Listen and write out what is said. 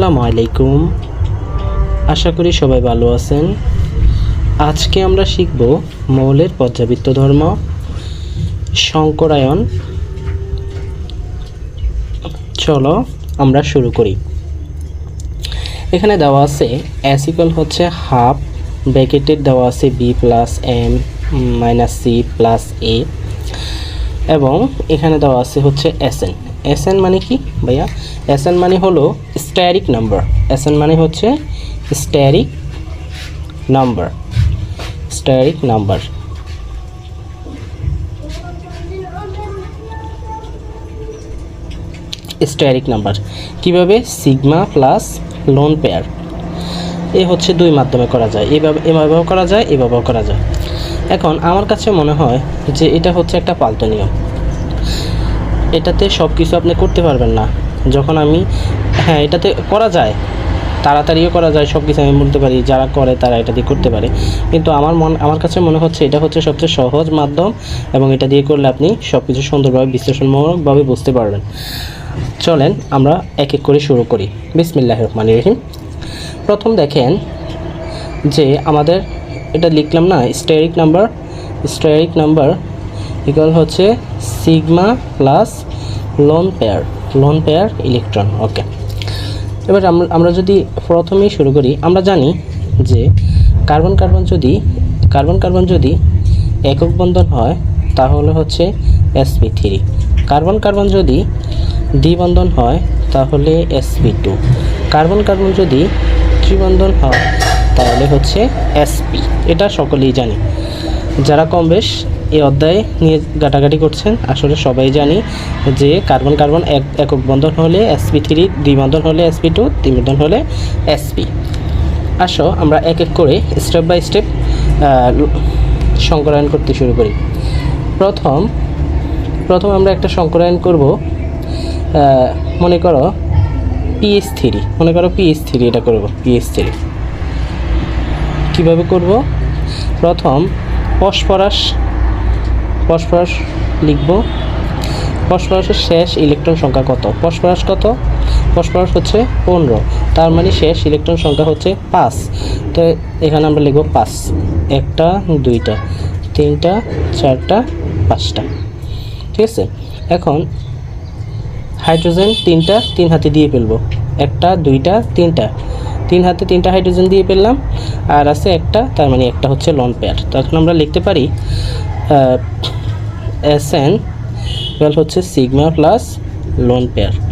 আসসালামু আলাইকুম। আশা করি সবাই ভালো আছেন। আজকে আমরা শিখব মৌলের পর্যাবৃত্ত ধর্ম, শঙ্করায়ন। চলো আমরা শুরু করি। এখানে দেওয়া আছে অ্যাসিকল হচ্ছে হাফ ব্র্যাকেটের দেওয়া আছে B plus M minus C plus A এবং এখানে দেওয়া আছে হচ্ছে এসএন এসএন মানে কি ভাইয়া? এসএন মানে হলো স্ট্যারিক নাম্বার এসএন মানে হচ্ছে steric number steric number steric number কীভাবে? সিগমা প্লাস লোন পেয়ার এ হচ্ছে দুই মাধ্যমে করা যায়। এভাবে, এভাবেও করা যায়, এভাবেও করা যায়। এখন আমার কাছে মনে হয় যে এটা হচ্ছে একটা পাল্টো নিয়ম। এটাতে সব কিছু আপনি করতে পারবেন না। যখন আমি হ্যাঁ এটাতে করা যায়। তাড়াতাড়িও করা যায় সব কিছু আমি বলতে পারি, যারা করে তারা এটা দিয়ে করতে পারে। কিন্তু আমার মন, আমার কাছে মনে হচ্ছে এটা হচ্ছে সবচেয়ে সহজ মাধ্যম এবং এটা দিয়ে করলে আপনি সব কিছু সুন্দরভাবে, বিশ্লেষণমূলকভাবে বুঝতে পারবেন। চলেন আমরা এক এক করে শুরু করি। বিসমিল্লাহ রহমান রহিম। প্রথম দেখেন যে আমাদের, এটা লিখলাম না steric number steric number equal হচ্ছে sigma plus lone pair lone pair electron okay এবার আমরা যদি প্রথমেই শুরু করি, আমরা জানি যে কার্বন কার্বন যদি কার্বন কার্বন যদি একক বন্ধন হয়, তাহলে হচ্ছে এসপি থ্রি কার্বন কার্বন যদি দ্বিবন্ধন হয়, তাহলে এসপি টু কার্বন কার্বন যদি ত্রিবন্ধন হয়, তাহলে হচ্ছে এসপি এটা সকলেই জানি। যারা কম বেশ এই অধ্যায়ে নিয়ে গাটাগাটি করছেন। আসলে সবাই জানি যে কার্বন কার্বন এক একক বন্ধন হলে এসপি থ্রি দ্বিবন্ধন হলে এসপি টু দ্বিবন্ধন হলে এসপি আসো, আমরা এক এক করে স্টেপ বাই স্টেপ সংকরায়ন করতে শুরু করি। প্রথম প্রথম আমরা একটা সংকরায়ন করব মনে করো পিএস থ্রি মনে করো পিএস থ্রি এটা করব পিএস থ্রি কীভাবে করব? প্রথম, ফসফরাস ফসফরাস লিখব। ফসফরাসের শেষ ইলেকট্রন সংখ্যা কত? ফসফরাস কত? ফসফরাস হচ্ছে পনেরো। তার মানে শেষ ইলেকট্রন সংখ্যা হচ্ছে পাঁচ। তো এখানে আমরা লিখব পাঁচ। একটা, দুইটা, তিনটা, চারটা, পাঁচটা। ঠিক আছে? এখন হাইড্রোজেন তিনটা, তিন হাতে দিয়ে ফেলব। একটা, দুইটা, তিনটা। তিন হাতে তিনটা হাইড্রোজেন দিয়ে ফেললাম। আর আছে একটা, তার মানে একটা হচ্ছে লন পেয়ার তখন আমরা লিখতে পারি এস এন হচ্ছে সিগমা প্লাস লোন পেয়ার